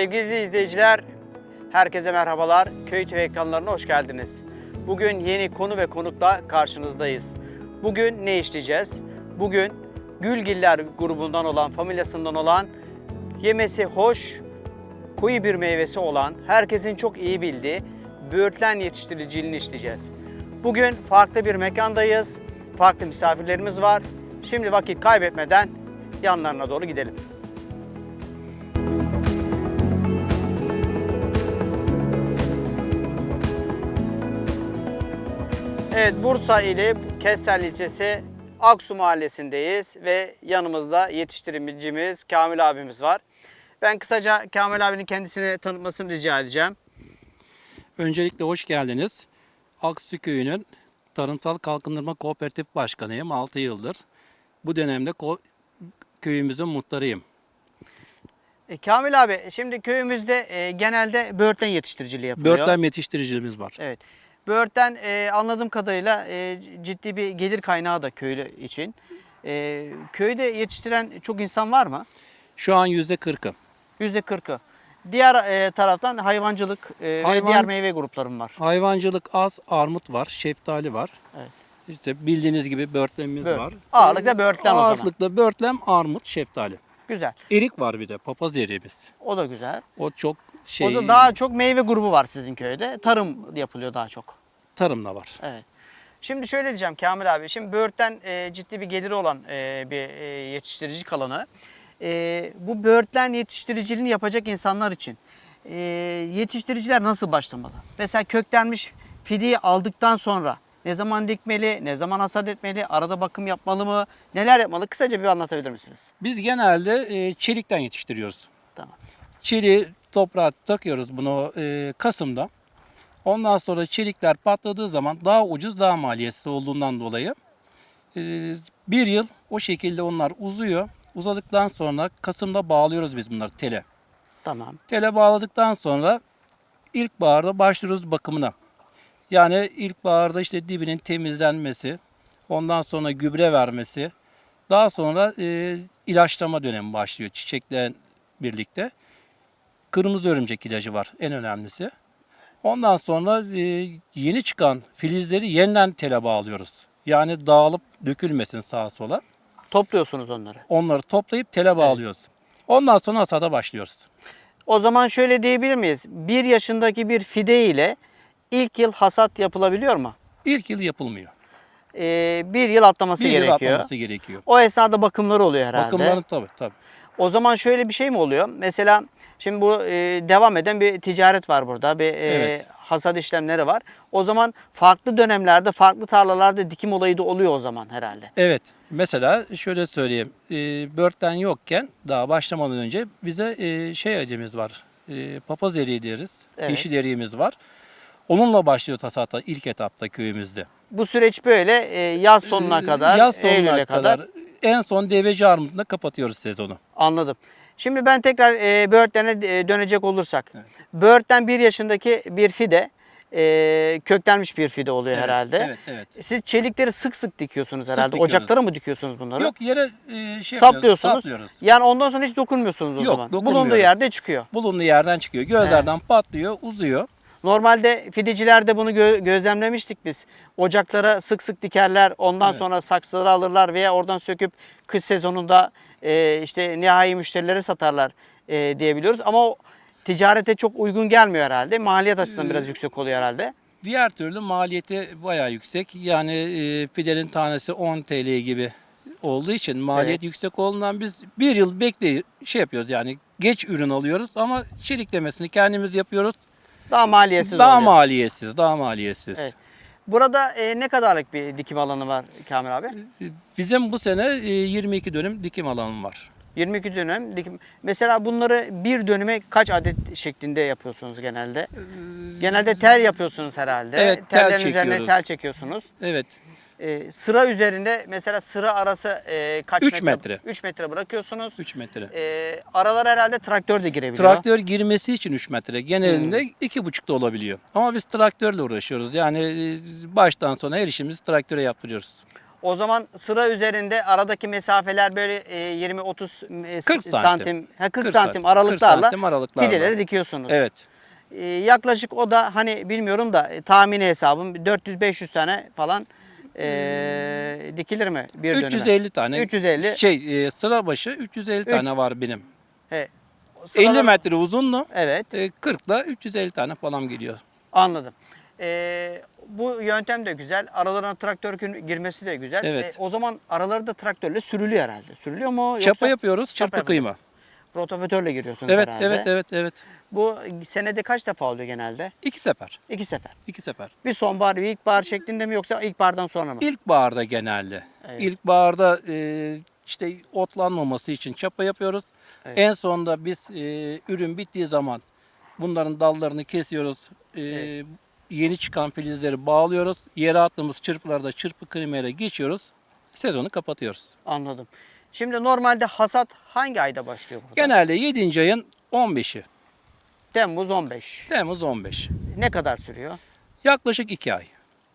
Sevgili izleyiciler, herkese merhabalar. Köy TV ekranlarına hoş geldiniz. Bugün yeni konu ve konukla karşınızdayız. Bugün ne işleyeceğiz? Bugün Gülgiller grubundan olan, familyasından olan, yemesi hoş, koyu bir meyvesi olan, herkesin çok iyi bildiği böğürtlen yetiştiriciliğini işleyeceğiz. Bugün farklı bir mekandayız, farklı misafirlerimiz var. Şimdi vakit kaybetmeden yanlarına doğru gidelim. Evet Bursa ili Kessel ilçesi Aksu mahallesindeyiz ve yanımızda yetiştiricimiz Kamil abimiz var. Ben kısaca Kamil abinin kendisini tanıtmasını rica edeceğim. Öncelikle hoş geldiniz. Aksu Köyü'nün Tarımsal Kalkındırma Kooperatif Başkanıyım 6 yıldır. Bu dönemde köyümüzün muhtarıyım. E, Kamil abi şimdi köyümüzde e, genelde böğürtlen yetiştiriciliği yapılıyor. Börtlen yetiştiriciliğimiz var. Evet. Böğürtlen e, anladığım kadarıyla e, ciddi bir gelir kaynağı da köylü için. E, köyde yetiştiren çok insan var mı? Şu an %40'ı. Yüzde kırkı. Diğer e, taraftan hayvancılık e, ve Hayvan- diğer meyve gruplarım var. Hayvancılık az, armut var, şeftali var. Evet. İşte bildiğiniz gibi börtlenimiz Böğ- var. Ağırlıkla böğürtlen o zaman. Ağırlıkla börtlem, armut, şeftali. Güzel. Erik var bir de, papaz eriğimiz. O da güzel. O çok şey, O da daha çok meyve grubu var sizin köyde. Tarım yapılıyor daha çok. Tarımda var. Evet. Şimdi şöyle diyeceğim Kamil abi. Şimdi böğürtlen e, ciddi bir geliri olan e, bir e, yetiştirici kalanı. E, bu böğürtlen yetiştiriciliğini yapacak insanlar için e, yetiştiriciler nasıl başlamalı? Mesela köklenmiş fideyi aldıktan sonra ne zaman dikmeli, ne zaman hasat etmeli, arada bakım yapmalı mı, neler yapmalı? Kısaca bir anlatabilir misiniz? Biz genelde e, çelikten yetiştiriyoruz. Tamam. Çeliği toprağa takıyoruz bunu e, Kasım'da. Ondan sonra çelikler patladığı zaman daha ucuz daha maliyetsiz olduğundan dolayı e, bir yıl o şekilde onlar uzuyor. Uzadıktan sonra Kasım'da bağlıyoruz biz bunları tele. Tamam. Tele bağladıktan sonra ilkbaharda başlıyoruz bakımına. Yani ilkbaharda işte dibinin temizlenmesi, ondan sonra gübre vermesi, daha sonra e, ilaçlama dönemi başlıyor çiçekle birlikte. Kırmızı örümcek ilacı var en önemlisi. Ondan sonra e, yeni çıkan filizleri yeniden tele bağlıyoruz. Yani dağılıp dökülmesin sağa sola. Topluyorsunuz onları. Onları toplayıp tele bağlıyoruz. Ondan sonra hasada başlıyoruz. O zaman şöyle diyebilir miyiz? Bir yaşındaki bir fide ile ilk yıl hasat yapılabiliyor mu? İlk yıl yapılmıyor. Ee, bir yıl atlaması bir yıl gerekiyor. atlaması gerekiyor. O esnada bakımları oluyor herhalde. Bakımların tabii tabii. O zaman şöyle bir şey mi oluyor? Mesela şimdi bu e, devam eden bir ticaret var burada. Bir e, Evet. hasat işlemleri var. O zaman farklı dönemlerde, farklı tarlalarda dikim olayı da oluyor o zaman herhalde. Evet. Mesela şöyle söyleyeyim. E, börtten yokken daha başlamadan önce bize e, şey acemiz var. E, papaz eriği deriz. Evet. Yeşil eriğimiz var. Onunla başlıyoruz hasata ilk etapta köyümüzde. Bu süreç böyle e, yaz sonuna E, kadar, Yaz sonuna Eylül'e kadar, kadar. En son deveci armutunda kapatıyoruz sezonu. Anladım. Şimdi ben tekrar e, böğürtlene e, dönecek olursak. Evet. Böğürtlen bir yaşındaki bir fide, e, köklenmiş bir fide oluyor Evet, herhalde. Evet, evet. Siz çelikleri sık sık dikiyorsunuz Sık herhalde. dikiyoruz. Ocaklara mı dikiyorsunuz bunları? Yok yere e, şey Saplıyorsunuz. saplıyoruz. Yani ondan sonra hiç dokunmuyorsunuz o Yok, zaman. Bulunduğu yerde çıkıyor. Bulunduğu yerden çıkıyor. Gözlerden patlıyor, uzuyor. Normalde fidecilerde bunu gö- gözlemlemiştik biz. Ocaklara sık sık dikerler. Ondan Evet. sonra saksıları alırlar veya oradan söküp kış sezonunda e, işte nihai müşterilere satarlar e, diyebiliyoruz. Ama o ticarete çok uygun gelmiyor herhalde. Maliyet açısından Ee, biraz yüksek oluyor herhalde. Diğer türlü maliyeti bayağı yüksek. Yani e, fidenin tanesi 10 TL gibi olduğu için maliyet yüksek olduğundan biz bir yıl bekleyip şey yapıyoruz yani geç ürün alıyoruz ama çeliklemesini kendimiz yapıyoruz. Daha maliyetsiz daha oluyor. maliyetsiz, daha maliyetsiz. Evet. Burada e, ne kadarlık bir dikim alanı var Kamil abi? Bizim bu sene e, 22 dönüm dikim alanım var. 22 dönüm dikim. Mesela bunları bir dönüme kaç adet şeklinde yapıyorsunuz genelde? Genelde tel yapıyorsunuz herhalde. Evet, tel Tellerin üzerine çekiyoruz. tel çekiyorsunuz. Evet. Ee, sıra üzerinde mesela sıra arası e, kaç Üç metre. 3 metre bırakıyorsunuz. 3 metre. Ee, aralar herhalde traktör de girebiliyor. Traktör girmesi için 3 metre. Genelinde Hmm. iki buçuk da olabiliyor. Ama biz traktörle uğraşıyoruz. Yani e, baştan sona her işimizi traktöre yaptırıyoruz. O zaman sıra üzerinde aradaki mesafeler böyle e, 20-30 e, 40 santim. santim. ha, 40, 40 santim 40 aralıklarla santim aralıklarla. fideleri dikiyorsunuz. Evet. E, yaklaşık o da hani bilmiyorum da e, tahmini hesabım 400-500 tane falan e, dikilir mi bir döneme? 350 tane. 350. Şey e, sıra başı 350 tane var benim. He. 50 Sıralar- metre uzunlu. Evet. E, 40 ile 350 tane falan geliyor. Anladım. Ee, bu yöntem de güzel. Aralarına traktör gir- girmesi de güzel. Evet. Ee, o zaman araları da traktörle sürülüyor herhalde. Sürülüyor mu? Yoksa Çapa yapıyoruz, çırpı yapıyoruz. kıyma. rotavatörle giriyorsunuz Evet, herhalde. evet, evet, evet. Bu senede kaç defa oluyor genelde? İki sefer. İki sefer. İki sefer. Bir sonbahar, bir ilkbahar şeklinde mi yoksa ilkbahardan sonra mı? İlkbaharda genelde. Evet. İlkbaharda e, işte otlanmaması için çapa yapıyoruz. Evet. En sonunda biz e, ürün bittiği zaman bunların dallarını kesiyoruz. E, Evet. Yeni çıkan filizleri bağlıyoruz. Yere attığımız çırpılarda çırpı kıymayla geçiyoruz. Sezonu kapatıyoruz. Anladım. Şimdi normalde hasat hangi ayda başlıyor burada? Genelde 7. ayın 15'i. Temmuz 15. Temmuz 15. Ne kadar sürüyor? Yaklaşık 2 ay.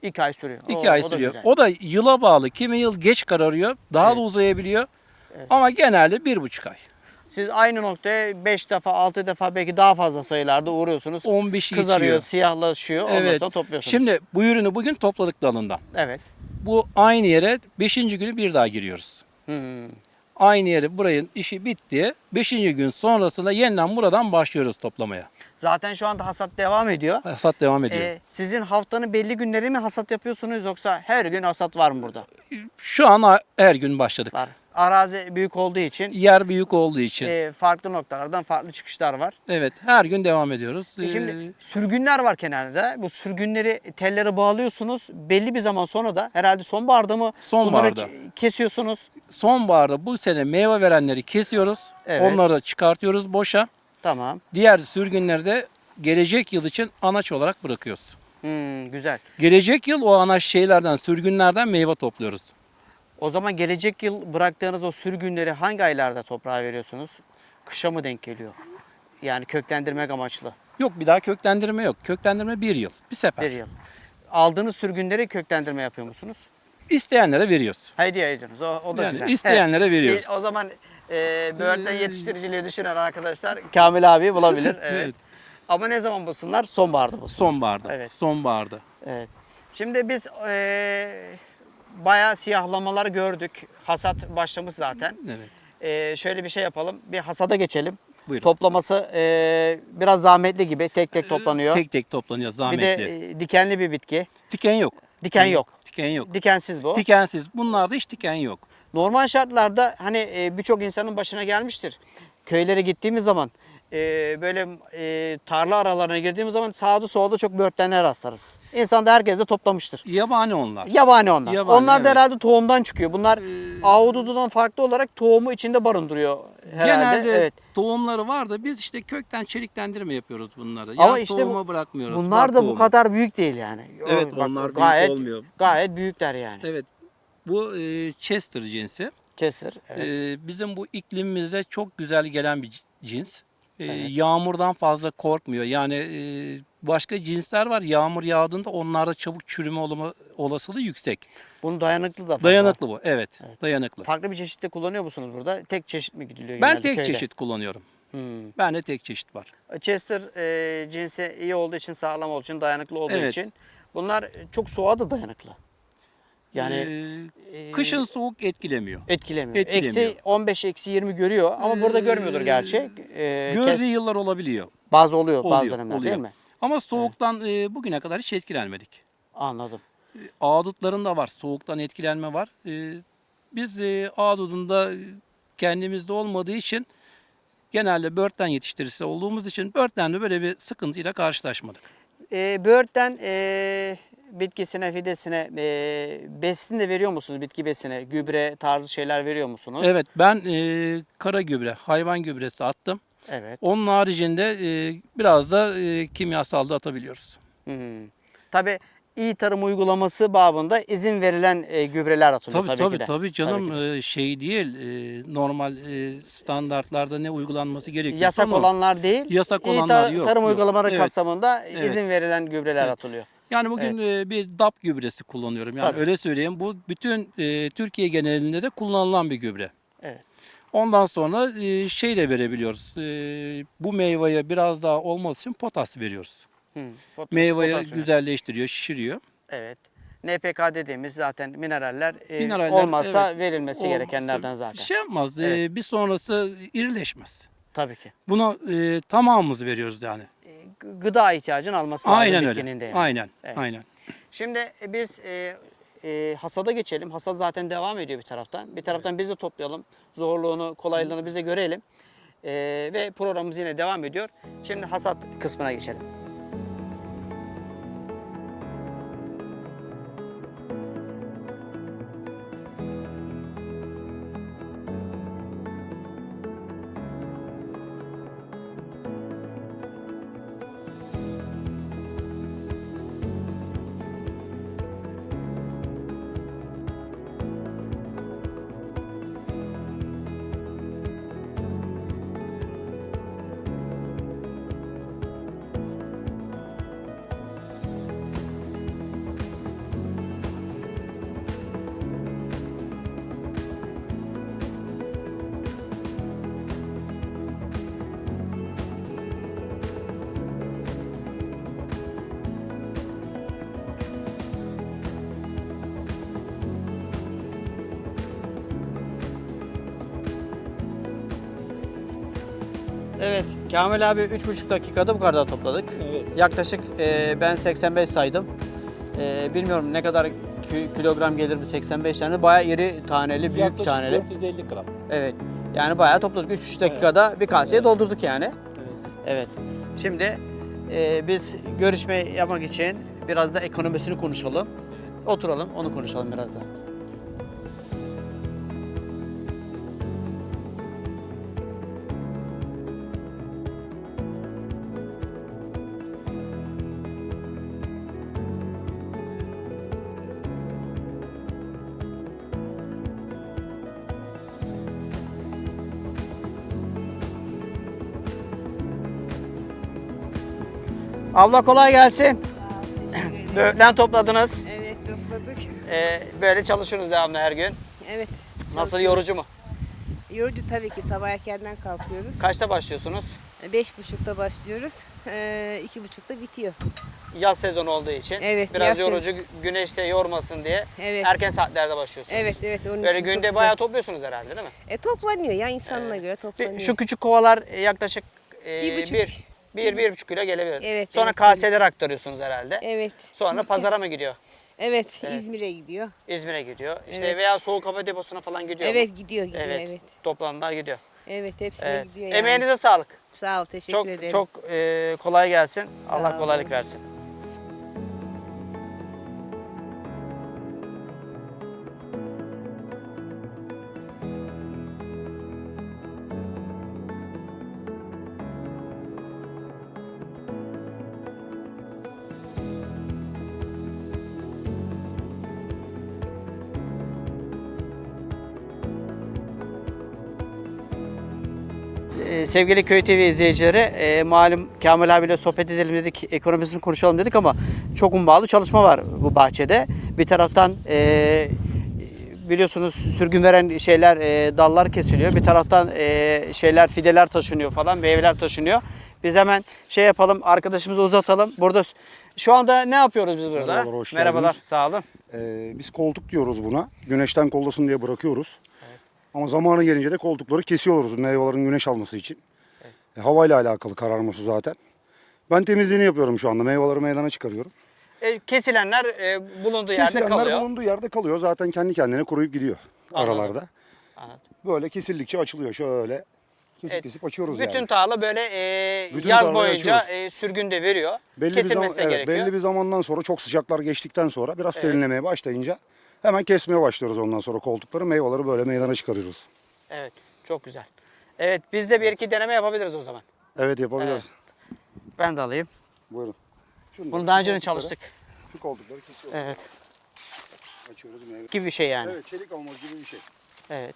İki ay sürüyor. 2 O- ay o da sürüyor. güzel. O da yıla bağlı. Kimi yıl geç kararıyor. Daha Evet. da uzayabiliyor. Evet. Ama genelde 1,5 ay. Siz aynı noktaya 5 defa, 6 defa belki daha fazla sayılarda uğruyorsunuz. 15'i Kızarıyor, geçiyor. siyahlaşıyor. Ondan Evet. sonra topluyorsunuz. Şimdi bu ürünü bugün topladık dalından. Evet. Bu aynı yere 5. günü bir daha giriyoruz. Hmm. Aynı yere burayın işi bitti. 5. gün sonrasında yeniden buradan başlıyoruz toplamaya. Zaten şu anda hasat devam ediyor. Hasat devam ediyor. Ee, sizin haftanın belli günleri mi hasat yapıyorsunuz yoksa her gün hasat var mı burada? Şu an her gün başladık. Var. Arazi büyük olduğu için Yer büyük olduğu için. e, farklı noktalardan farklı çıkışlar var. Evet her gün devam ediyoruz. E Ee, Şimdi sürgünler var kenarda. Bu sürgünleri tellere bağlıyorsunuz. Belli bir zaman sonra da herhalde sonbaharda mı Sonbaharda. kesiyorsunuz? sonbaharda bu sene meyve verenleri kesiyoruz. Evet. Onları da çıkartıyoruz boşa. Tamam. Diğer sürgünleri de gelecek yıl için anaç olarak bırakıyoruz. Hmm, güzel. Gelecek yıl o anaç şeylerden, sürgünlerden meyve topluyoruz. O zaman gelecek yıl bıraktığınız o sürgünleri hangi aylarda toprağa veriyorsunuz? Kışa mı denk geliyor? Yani köklendirmek amaçlı Yok bir daha köklendirme yok. Köklendirme bir yıl. Bir sefer. bir yıl. Aldığınız sürgünleri köklendirme yapıyor musunuz? İsteyenlere veriyoruz. Hediye ediyorsunuz. O, o da Yani güzel. isteyenlere Evet. veriyoruz. E, O zaman e, böğürtlen yetiştiriciliği düşünen arkadaşlar Kamil abi bulabilir. Evet. Evet. Ama ne zaman bulsunlar? Sonbaharda bulsunlar. Sonbaharda. Evet. Sonbaharda. Evet. Şimdi biz e, bayağı siyahlamalar gördük. Hasat başlamış zaten. Evet. E, şöyle bir şey yapalım. Bir hasada geçelim. Buyurun. Toplaması e, biraz zahmetli gibi. Tek tek toplanıyor. Tek tek toplanıyor bir zahmetli. de e, dikenli bir bitki. Tiken yok. Diken yok. Tiken yok. Dikensiz bu. Tikensiz. Bunlarda hiç tiken yok. Normal şartlarda hani e, birçok insanın başına gelmiştir. Köylere gittiğimiz zaman e, böyle e, tarla aralarına girdiğimiz zaman sağda solda çok böğürtlenler rastlarız. İnsan da herkes de toplamıştır. Yabani onlar. Yabani onlar. Yabani, onlar da evet. herhalde tohumdan çıkıyor. Bunlar ahudududan farklı olarak tohumu içinde barındırıyor herhalde. Genelde evet. tohumları var da biz işte kökten çeliklendirme yapıyoruz bunları. Yani Ama işte bu- tohuma bırakmıyoruz. Bunlar da bu kadar büyük değil yani. Evet, Bak, onlar büyük gayet, olmuyor. Gayet büyükler yani. Evet. Bu e, Chester cinsi. Chester. Evet. E, bizim bu iklimimizde çok güzel gelen bir cins. E, Evet. Yağmurdan fazla korkmuyor. Yani e, başka cinsler var. Yağmur yağdığında onlarda çabuk çürüme olma olasılığı yüksek. Bunun dayanıklı da. Dayanıklı bu. Evet, Evet. dayanıklı. Farklı bir çeşitte kullanıyor musunuz burada? Tek çeşit mi gidiliyor Ben tek köyde? çeşit kullanıyorum. Hmm. Ben de tek çeşit var. Chester e, cinsi iyi olduğu için, sağlam olduğu için, dayanıklı olduğu Evet. için. Bunlar çok soğuğa da dayanıklı. Yani E, e, kışın soğuk etkilemiyor. etkilemiyor. etkilemiyor. Eksi 15 eksi 20 görüyor ama burada görmüyordur gerçi. E, Gördüğü kes- yıllar olabiliyor. bazı oluyor, bazı Oluyor, dönemler oluyor. değil mi? Ama soğuktan e, bugüne kadar hiç etkilenmedik. Anladım. Ağdutların da var. Soğuktan etkilenme var. E, biz e, ağdudunda e, kendimizde olmadığı için genelde börtten yetiştiricisi olduğumuz için börtlenle böyle bir sıkıntıyla karşılaşmadık. E, böğürtlen e, bitkisine, fidesine e, besin de veriyor musunuz? Bitki besine, gübre tarzı şeyler veriyor musunuz? Evet ben e, kara gübre, hayvan gübresi attım. Evet. Onun haricinde e, biraz da e, kimyasal da atabiliyoruz. Hı. Tabii iyi tarım uygulaması babında izin verilen e, gübreler atılıyor Tabii tabii, tabii ki de. tabii canım Tabii de. e, şey değil e, normal e, standartlarda ne uygulanması gerekiyor. Yasak olanlar değil. Yasak iyi olanlar tar- yok, tarım yok. uygulamaları Evet. kapsamında Evet. izin verilen gübreler Evet. atılıyor. Yani bugün e, bir DAP gübresi kullanıyorum. Yani Tabii. öyle söyleyeyim. Bu bütün e, Türkiye genelinde de kullanılan bir gübre. Evet. Ondan sonra e, şey de verebiliyoruz. E, bu meyveye biraz daha olması için potas veriyoruz. Hı. Meyveyi potasyum. güzelleştiriyor, şişiriyor. Evet. NPK dediğimiz zaten mineraller, e, Mineraller, olmazsa evet. verilmesi Olmazsa gerekenlerden zaten. Şey yapmaz. e, bir sonrası irileşmez. Tabii ki. Buna e, tamamımızı veriyoruz yani. Gı- gıda ihtiyacını alması lazım Aynen bitkinin öyle. de yani. Aynen. Evet. Aynen. Şimdi e, biz e, e, hasada geçelim. Hasat zaten devam ediyor bir taraftan. Bir taraftan biz de toplayalım. Zorluğunu, kolaylığını biz de görelim. E, ve programımız yine devam ediyor. Şimdi hasat kısmına geçelim. Kamil abi 3,5 dakikada bu kadar topladık. Evet. Yaklaşık e, ben 85 saydım. E, bilmiyorum ne kadar ki- kilogram gelir bu 85 tane. Bayağı iri taneli, büyük Yaklaşık taneli. 450 gram. Evet. Yani bayağı topladık. 3,5 dakikada bir kaseye doldurduk yani. Evet. Evet. Şimdi e, biz görüşme yapmak için biraz da ekonomisini konuşalım. Oturalım, onu konuşalım biraz da. Abla kolay gelsin. Böğürtlen topladınız. Evet topladık. E, böyle çalışıyorsunuz devamlı her gün. Evet. Nasıl çalışıyoruz. yorucu mu? Yorucu tabii ki sabah erkenden kalkıyoruz. Kaçta başlıyorsunuz? Beş buçukta başlıyoruz. Ee, iki buçukta bitiyor. Yaz sezonu olduğu için. Evet, Biraz yorucu, güneşte yormasın diye Evet. erken saatlerde başlıyorsunuz. Evet evet onun Böyle çok günde bayağı topluyorsunuz herhalde değil mi? E, toplanıyor ya insanına göre Bir- toplanıyor. Şu küçük kovalar yaklaşık e, Bir buçuk. bir, bir, bir buçuk kilo gelebilir. Evet, Sonra evet, kaselere aktarıyorsunuz herhalde. Evet. Sonra pazara mı gidiyor? Evet, Evet. İzmir'e gidiyor. İzmir'e gidiyor. İşte Evet. veya soğuk hava deposuna falan gidiyor mu? Evet gidiyor gidiyor Evet. evet. Evet, Toplananlar gidiyor. hepsine Evet. gidiyor yani. Emeğinize sağlık. Sağ ol teşekkür Çok ederim. çok e, kolay gelsin. Allah kolaylık versin. Sevgili Köy TV izleyicileri, e, malum Kamil abiyle sohbet edelim dedik, ekonomisini konuşalım dedik ama çok ummalı çalışma var bu bahçede. Bir taraftan e, biliyorsunuz sürgün veren şeyler, e, dallar kesiliyor. Bir taraftan e, şeyler, fideler taşınıyor falan, meyveler taşınıyor. Biz hemen şey yapalım, arkadaşımızı uzatalım. Burada şu anda ne yapıyoruz biz burada? Merhabalar, hoş Merhabalar, geldiniz. sağ olun. Ee, biz koltuk diyoruz buna. Güneşten kollasın diye bırakıyoruz. Ama zamanı gelince de koltukları kesiyoruz meyvelerin güneş alması için. E, havayla alakalı kararması zaten. Ben temizliğini yapıyorum şu anda. Meyveleri meydana çıkarıyorum. E, kesilenler e, bulunduğu yerde Kesilenler kalıyor. bulunduğu yerde kalıyor. Zaten kendi kendine kuruyup gidiyor Anladım. aralarda. Anladım. Böyle kesildikçe açılıyor şöyle. Kesip Evet. kesip açıyoruz Bütün yani. tarla böyle e, Bütün yaz tarlayı boyunca açıyoruz. e, sürgün de veriyor. Kesilmesi de evet, gerekiyor. belli bir zamandan sonra çok sıcaklar geçtikten sonra biraz serinlemeye başlayınca hemen kesmeye başlıyoruz ondan sonra koltukları. Meyveleri böyle meydana çıkarıyoruz. Evet, çok güzel. Evet, biz de bir iki deneme yapabiliriz o zaman. Evet yapabiliriz. Ben de alayım. Buyurun. Şunu Bunu da- daha önce de çalıştık. Şu koltukları kesiyoruz. Evet, Açıyoruz meyve. gibi bir şey yani. Evet çelik almaz gibi bir şey. Evet.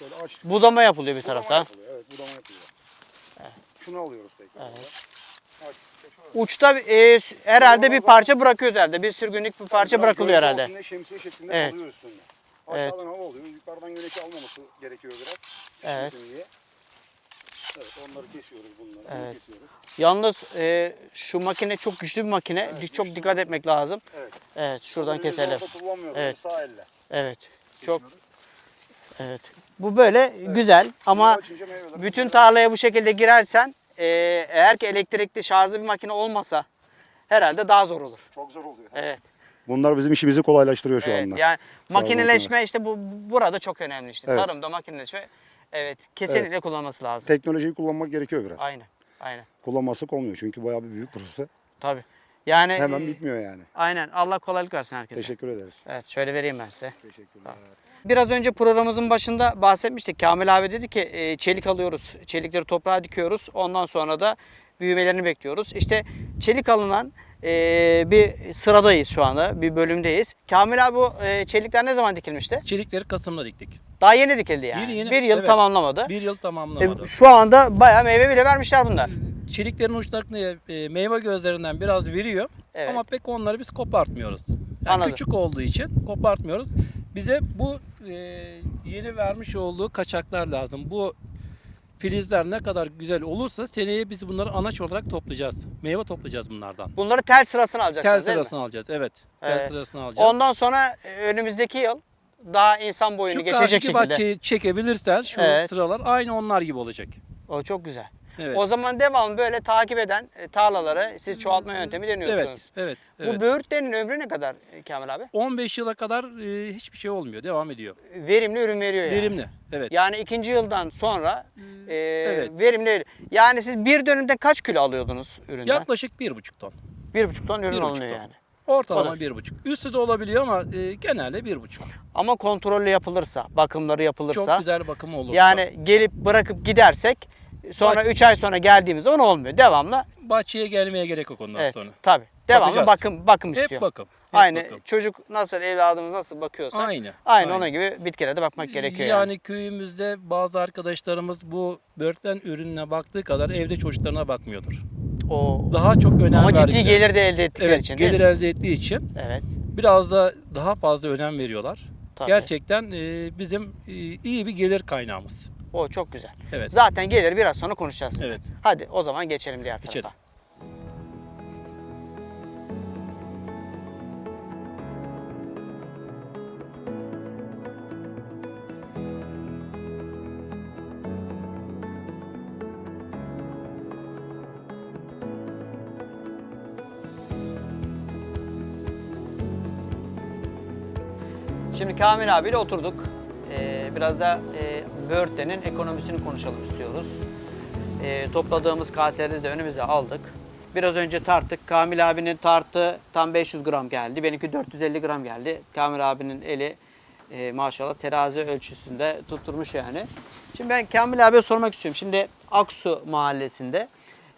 Böyle aç. Budama yapılıyor bir budama tarafta. yapılıyor, Evet budama yapılıyor. Şunu alıyoruz tekrar. Evet. Uçta e, s- herhalde bir parça bırakıyoruz herhalde. Bir sürgünlük bir parça bırakılıyor Gölge herhalde. olsun diye Şemsiye şeklinde Evet. kalıyor üstünde. Evet. Aşağıdan hava oluyor. Yukarıdan güneşi almaması gerekiyor biraz. Evet. Diye. Evet onları kesiyoruz bunları. Evet. Kesiyoruz. Yalnız e, şu makine çok güçlü bir makine. Dik- çok dikkat etmek lazım. Evet. Evet, şuradan Bunu keselim. kullanmıyoruz. Evet. Sağ elle. Evet. Çok kesiyoruz. evet. Bu böyle güzel ama Suyu açınca meyveler- bütün tarlaya bu şekilde girersen e, eğer ki elektrikli şarjlı bir makine olmasa herhalde daha zor olur. Çok zor oluyor. Evet. Bunlar bizim işimizi kolaylaştırıyor şu evet. anda. Yani makineleşme işte bu burada çok önemli işte. Evet. Tarımda makineleşme evet kesinlikle kullanması lazım. Teknolojiyi kullanmak gerekiyor biraz. Aynen. Aynen. Kullanmazsak olmuyor çünkü bayağı bir büyük burası. Tabii. Yani Hemen e, bitmiyor yani. Aynen. Allah kolaylık versin herkese. Teşekkür ederiz. Evet, şöyle vereyim ben size. Teşekkürler. Biraz önce programımızın başında bahsetmiştik. Kamil abi dedi ki e, çelik alıyoruz. Çelikleri toprağa dikiyoruz. Ondan sonra da büyümelerini bekliyoruz. İşte çelik alınan e, bir sıradayız şu anda. Bir bölümdeyiz. Kamil abi bu e, çelikler ne zaman dikilmişti? Çelikleri Kasım'da diktik. Daha yeni dikildi yani. Yeni, yeni. Bir yıl Evet. tamamlamadı. Bir yıl E, tamamlamadı. şu anda bayağı meyve bile vermişler bunlar. Çeliklerin uçlarını e, meyve gözlerinden biraz veriyor. Evet. Ama pek onları biz kopartmıyoruz. Yani Anladım. küçük olduğu için kopartmıyoruz. Bize bu e, yeni vermiş olduğu kaçaklar lazım. Bu filizler ne kadar güzel olursa seneye biz bunları anaç olarak toplayacağız. Meyve toplayacağız bunlardan. Bunları tel sırasına alacaksınız Tel değil mi? sırasını alacağız. Evet. Tel Evet. sırasını alacağız. Ondan sonra e, önümüzdeki yıl daha insan boyunu Şu geçecek karşıki şekilde. bahçeyi çekebilirsen şu Evet. sıralar aynı onlar gibi olacak. O çok güzel. Evet. O zaman devamlı böyle takip eden e, tarlaları siz çoğaltma yöntemi deniyorsunuz. evet. Evet. Bu evet. böğürtlerin ömrü ne kadar e, Kamil abi? 15 yıla kadar e, hiçbir şey olmuyor. Devam ediyor. Verimli ürün veriyor yani. Verimli. Evet. Yani ikinci yıldan sonra e, evet. verimli. Yani siz bir dönümde kaç kilo alıyordunuz üründen? Yaklaşık 1,5 ton. bir buçuk ton ürün bir buçuk alınıyor ton. yani. Ortalama da. 1,5. Üstü de olabiliyor ama e, genelde 1,5. Ama kontrollü yapılırsa, bakımları yapılırsa. Çok güzel bakımı olursa. Yani gelip bırakıp gidersek sonra 3 ay sonra geldiğimiz zaman olmuyor. Devamlı bahçeye gelmeye gerek yok ondan evet, sonra. tabii. Devamlı Bakacağız. bakım bakım Hep istiyor. bakım. Hep Aynı bakım. çocuk nasıl evladımız nasıl bakıyorsa Aynı. aynı, ona gibi bitkilere de bakmak gerekiyor yani. yani. köyümüzde bazı arkadaşlarımız bu börtlen ürününe baktığı kadar evde çocuklarına bakmıyordur. O Daha çok önem ama ciddi gelir de elde ettikleri Evet, için gelir elde ettiği için Evet. biraz da daha fazla önem veriyorlar. Tabii. Gerçekten e, bizim e, iyi bir gelir kaynağımız. O çok güzel. Evet. Zaten gelir biraz sonra konuşacağız. Evet. Hadi o zaman geçelim diğer tarafa. Geçelim. Şimdi Kamil abiyle oturduk. Ee, biraz da e, böğürtlenin ekonomisini konuşalım istiyoruz. Ee, topladığımız kaseleri de önümüze aldık. Biraz önce tarttık. Kamil abinin tartı tam 500 gram geldi. Benimki 450 gram geldi. Kamil abinin eli e, maşallah terazi ölçüsünde tutturmuş yani. Şimdi ben Kamil abiye sormak istiyorum. Şimdi Aksu mahallesinde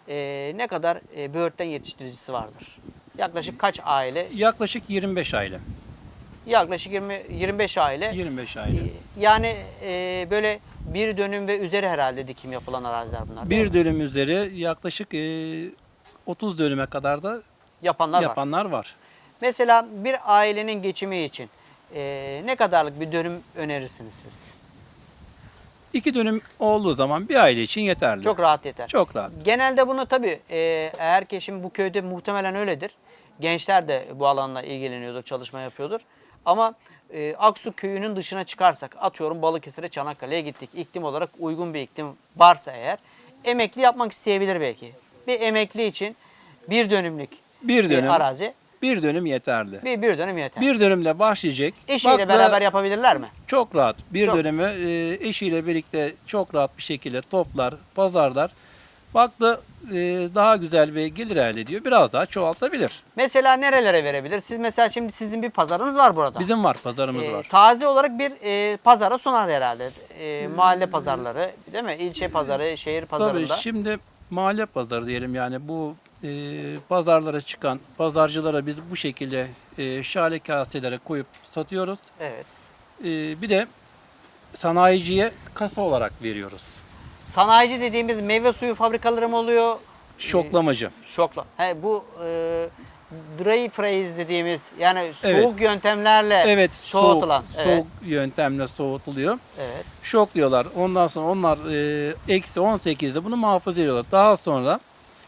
e, ne kadar e, böğürtlen yetiştiricisi vardır? Yaklaşık kaç aile? Yaklaşık 25 aile. Yaklaşık 20 25 aile. 25 aile. Yani e, böyle bir dönüm ve üzeri herhalde dikim yapılan araziler bunlar. değil Bir dönüm üzeri yaklaşık e, 30 dönüme kadar da yapanlar var. yapanlar var. Mesela bir ailenin geçimi için e, ne kadarlık bir dönüm önerirsiniz siz? İki dönüm olduğu zaman bir aile için yeterli. Çok rahat yeter. Çok rahat. Genelde bunu tabii e, eğer ki şimdi bu köyde muhtemelen öyledir. Gençler de bu alanla ilgileniyordur, çalışma yapıyordur. Ama e, Aksu köyünün dışına çıkarsak, atıyorum Balıkesir'e, Çanakkale'ye gittik. İklim olarak uygun bir iklim varsa eğer, emekli yapmak isteyebilir belki. Bir emekli için bir dönümlük Bir bir dönüm, arazi, bir dönüm yeterli. bir, bir dönüm yeter. Bir dönümle başlayacak. Eşiyle Bak da beraber yapabilirler mi? Çok rahat. Bir Çok. dönümü e, eşiyle birlikte çok rahat bir şekilde toplar, pazarlar. Baktı e, daha güzel bir gelir elde ediyor. Biraz daha çoğaltabilir. Mesela nerelere verebilir? Siz mesela şimdi sizin bir pazarınız var burada. Bizim var, pazarımız Ee, var. Taze olarak bir e, pazara sunar herhalde. E, mahalle pazarları, değil mi? İlçe pazarı, şehir Tabii pazarında. şimdi mahalle pazarı diyelim yani bu e, pazarlara çıkan pazarcılara biz bu şekilde e, şale kaselere koyup satıyoruz. Evet. E, bir de sanayiciye kasa olarak veriyoruz. Sanayici dediğimiz meyve suyu fabrikaları mı oluyor? Şoklamacı. Şokla. He, bu e, dry freeze dediğimiz yani soğuk yöntemlerle Evet, soğutulan. soğuk, evet. soğuk yöntemle soğutuluyor. Evet. Şokluyorlar. Ondan sonra onlar e, eksi 18'de bunu muhafaza ediyorlar. Daha sonra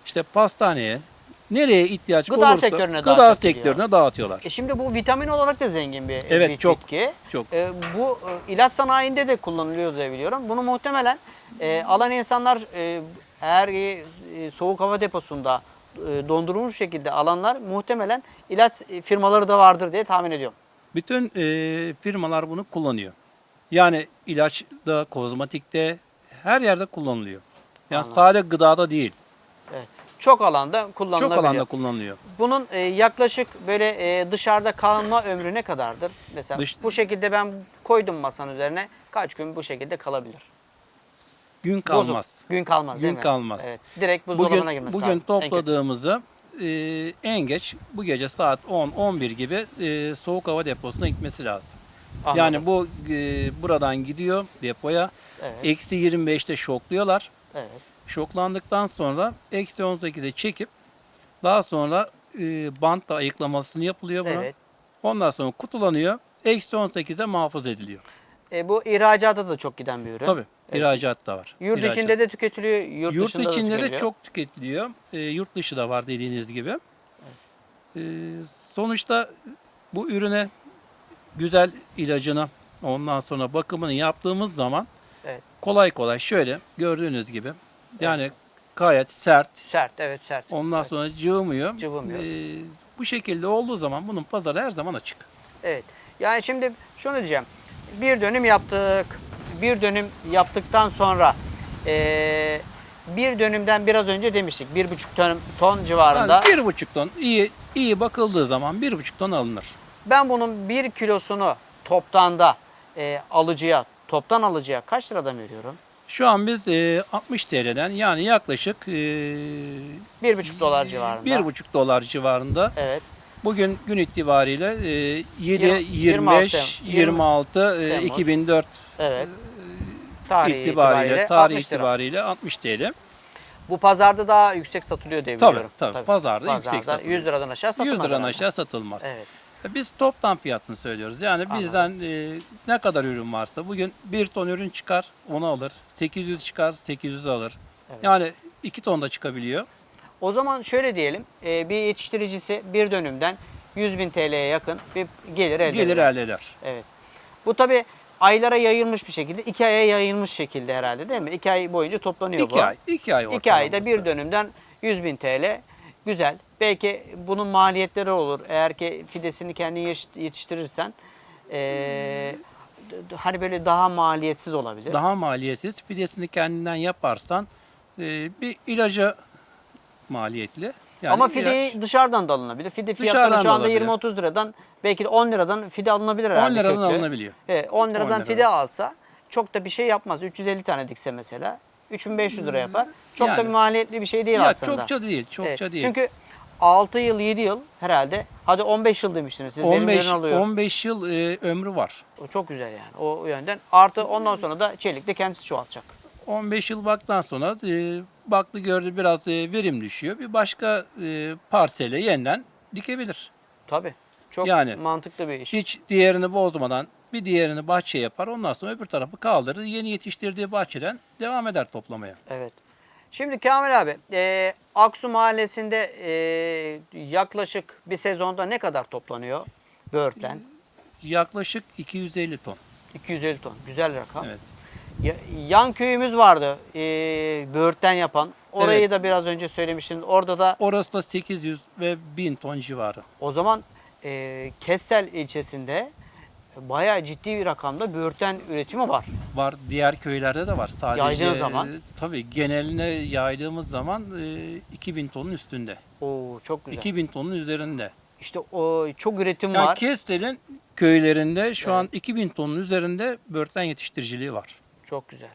işte pastaneye nereye ihtiyaç Gıda olursa sektörüne gıda dağıtılıyor. sektörüne dağıtıyorlar. E şimdi bu vitamin olarak da zengin bir, Evet, bir çok. bitki. Çok. E, bu e, ilaç sanayinde de kullanılıyor diye biliyorum. Bunu muhtemelen e, alan insanlar e, eğer e, soğuk hava deposunda e, dondurulmuş şekilde alanlar muhtemelen ilaç e, firmaları da vardır diye tahmin ediyorum. Bütün e, firmalar bunu kullanıyor. Yani ilaçta, kozmetikte her yerde kullanılıyor. Yani Anladım. sadece gıdada değil. Evet. Çok alanda kullanılabiliyor. Çok alanda kullanılıyor. Bunun e, yaklaşık böyle e, dışarıda kalma ömrü ne kadardır? Mesela Dış- bu şekilde ben koydum masanın üzerine kaç gün bu şekilde kalabilir? Gün Bozuk. kalmaz. Gün kalmaz değil Gün mi? kalmaz. Evet. Direkt buzdolabına Bugün, girmesi bugün lazım. En kötü. topladığımızı e, en geç bu gece saat 10-11 gibi e, soğuk hava deposuna gitmesi lazım. Anladım. Yani bu e, buradan gidiyor depoya. Evet. Eksi 25'te şokluyorlar. evet. Şoklandıktan sonra eksi 18'e çekip daha sonra e, bantla ayıklamasını yapılıyor bunun. Evet. Ondan sonra kutulanıyor. Eksi 18'e muhafaza ediliyor. E, bu ihracata da çok giden bir ürün. Tabii. Evet. ihracat da var. Yurt İhracat. içinde de tüketiliyor, yurt, Yurt dışında da içinde de tüketiliyor. çok tüketiliyor. E, yurt dışı da var dediğiniz gibi. E, sonuçta bu ürüne güzel ilacını ondan sonra bakımını yaptığımız zaman Evet. kolay kolay şöyle gördüğünüz gibi yani gayet sert. Sert, evet sert. Ondan Evet. sonra cıvımıyor. Cıvımıyor. E, bu şekilde olduğu zaman bunun pazarı her zaman açık. Evet. Yani şimdi şunu diyeceğim. Bir dönüm yaptık. Bir dönüm yaptıktan sonra eee, bir dönümden biraz önce demiştik. Bir buçuk ton, ton civarında. Yani bir buçuk ton iyi iyi bakıldığı zaman bir buçuk ton alınır. Ben bunun bir kilosunu toptanda eee, alıcıya, toptan alıcıya kaç liradan veriyorum? Şu an biz e, 60 TL'den yani yaklaşık e, Bir buçuk dolar civarında. bir buçuk dolar civarında. Evet. Bugün gün itibariyle e, 7, Yirmi- 25, 26, 26, e, Temmuz. 2004 Evet. Tarihi itibariyle, itibariyle tarih 60 lira. itibariyle 60 TL. Bu pazarda daha yüksek satılıyor diye Tabii, biliyorum. tabii. Pazarda yüksek satılıyor. 100 liradan aşağı satılmaz. 100 liradan herhalde. aşağı satılmaz. Evet. Biz toptan fiyatını söylüyoruz. Yani Anladım. bizden e, ne kadar ürün varsa bugün 1 ton ürün çıkar onu alır. 800 çıkar 800 alır. Evet. Yani 2 ton da çıkabiliyor. O zaman şöyle diyelim. e, bir yetiştiricisi bir dönümden 100 bin TL'ye yakın bir gelir elde Gelir eder. elde eder. Evet. Bu tabi aylara yayılmış bir şekilde, iki aya yayılmış şekilde herhalde değil mi? İki ay boyunca toplanıyor bu. 2 ay. 2 ay İki ayda bir dönümden 100 bin TL. Güzel. Belki bunun maliyetleri olur. Eğer ki fidesini kendin yetiş- yetiştirirsen e, d- hani böyle daha maliyetsiz olabilir. Daha maliyetsiz. Fidesini kendinden yaparsan e, bir ilacı maliyetli. Yani Ama ilaç- fideyi dışarıdan da alınabilir. Fide fiyatları şu da anda alabilir. 20-30 liradan belki de 10 liradan fide alınabilir 10 herhalde. liradan köklü. alınabiliyor. Evet, 10 liradan 10 liradan. fide alsa çok da bir şey yapmaz. 350 tane dikse mesela 3500 lira yapar. Çok da Yani. bir maliyetli bir şey değil Ya aslında. çokça değil, çokça Evet, değil. Çünkü 6 yıl 7 yıl herhalde hadi 15 yıl demiştiniz siz benim 15 ürün alıyor. 15 yıl e, ömrü var. O çok güzel yani o yönden. Artı ondan sonra da çelik de kendisi çoğaltacak. 15 yıl baktan sonra e, baktı gördü biraz e, verim düşüyor. Bir başka e, parsele yeniden dikebilir. Tabii. Çok Yani. mantıklı bir iş. Hiç diğerini bozmadan bir diğerini bahçeye yapar. Ondan sonra öbür tarafı kaldırır. Yeni yetiştirdiği bahçeden devam eder toplamaya. Evet. Şimdi Kamil abi, e, Aksu Mahallesi'nde e, yaklaşık bir sezonda ne kadar toplanıyor böğürtlen? Yaklaşık 250 ton. 250 ton. Güzel rakam. Evet. Ya- yan köyümüz vardı e, böğürtlen yapan. Orayı Evet. da biraz önce söylemiştim. Orada da Orası da 800 ve 1000 ton civarı. o zaman e, Kessel ilçesinde bayağı ciddi bir rakamda böğürtlen üretimi var. Var diğer köylerde de var. Sadece Yaydığın zaman? e, tabii geneline yaydığımız zaman e, 2000 tonun üstünde. Oo çok güzel. 2000 tonun üzerinde. İşte o çok üretim Yani var. Kestel'in köylerinde şu an 2000 tonun üzerinde böğürtlen yetiştiriciliği var. Çok güzel.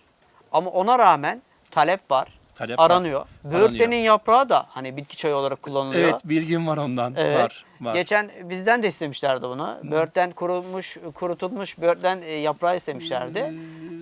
Ama ona rağmen talep var. Talep var. aranıyor. Böğürtlenin yaprağı da hani bitki çayı olarak kullanılıyor. Evet bilgim var ondan. Evet. Var. var. Geçen bizden de istemişlerdi bunu. Böğürtlen kurumuş, kurutulmuş böğürtlen e, yaprağı istemişlerdi.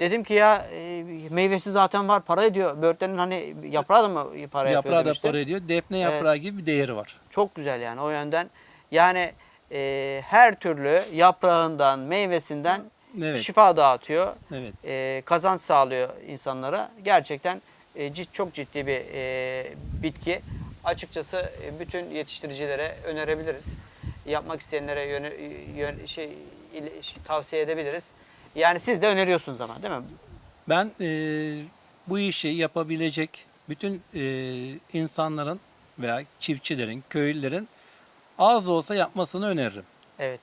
Dedim ki ya e, meyvesi zaten var para ediyor. Böğürtlenin hani yaprağı da mı para yapıyor Yaprağı da demiştin? para ediyor. Defne yaprağı gibi bir değeri var. Çok güzel yani o yönden. Yani e, her türlü yaprağından, meyvesinden Evet. şifa dağıtıyor. Evet. e, kazanç sağlıyor insanlara. Gerçekten e, cid- çok ciddi bir e, bitki. Açıkçası e, bütün yetiştiricilere önerebiliriz. Yapmak isteyenlere yöne, yön- şey, ile- şey, tavsiye edebiliriz. Yani siz de öneriyorsunuz ama değil mi? Ben e, bu işi yapabilecek bütün e, insanların veya çiftçilerin, köylülerin az da olsa yapmasını öneririm. Evet.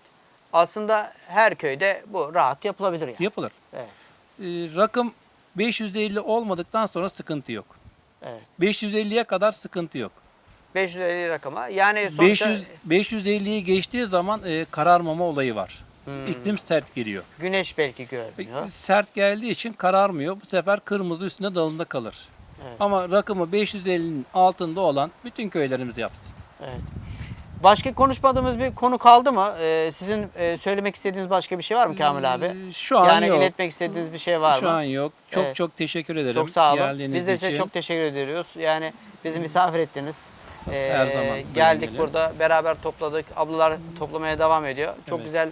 Aslında her köyde bu rahat yapılabilir yani. Yapılır. Evet. E, rakım 550 olmadıktan sonra sıkıntı yok. Evet. 550'ye kadar sıkıntı yok. 550 rakama. Yani sonuçta 500 550'yi geçtiği zaman e, kararmama olayı var. Hmm. İklim sert geliyor. güneş belki görmüyor. Sert geldiği için kararmıyor. Bu sefer kırmızı üstünde dalında kalır. Evet. Ama rakımı 550'nin altında olan bütün köylerimiz yapsın. Evet. Başka konuşmadığımız bir konu kaldı mı? Ee, sizin e, söylemek istediğiniz başka bir şey var mı Kamil abi? Ee, Şu an yani yok. iletmek istediğiniz bir şey var Şu mı? an yok. Çok Evet. çok teşekkür ederim. Çok sağ olun. geldiğiniz Biz de size için. çok teşekkür ediyoruz. Yani bizi misafir ettiniz. Ee, Her zaman geldik burada beraber topladık. Ablalar toplamaya devam ediyor. Çok Evet. güzel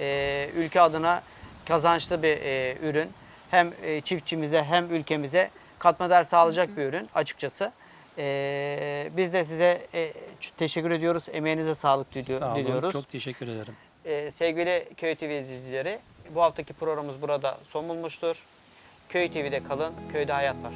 e, ülke adına kazançlı bir e, ürün. Hem e, çiftçimize hem ülkemize katma değer sağlayacak bir ürün açıkçası. E, biz de size e, teşekkür ediyoruz. Emeğinize sağlık diliyor- Sağ olun. diliyoruz. Çok teşekkür ederim. Ee, sevgili Köy TV izleyicileri, bu haftaki programımız burada son bulmuştur. Köy TV'de kalın, köyde hayat var.